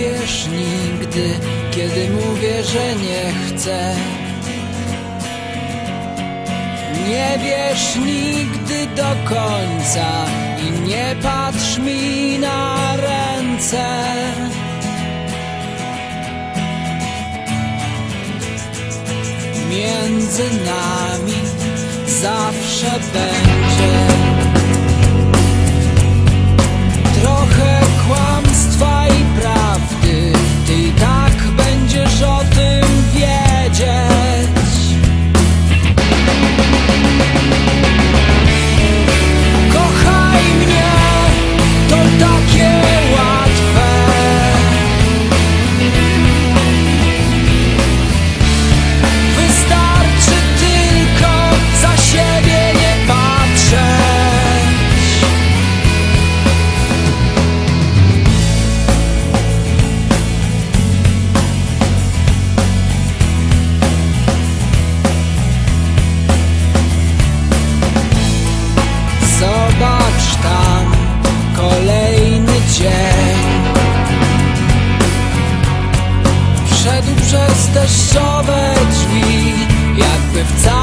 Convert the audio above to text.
wiesz nigdy, kiedy mówię, że nie chcę. Nie wiesz nigdy do końca i nie patrz mi na ręce. Między nami zawsze będzie. deszczowe drzwi, jakby w całym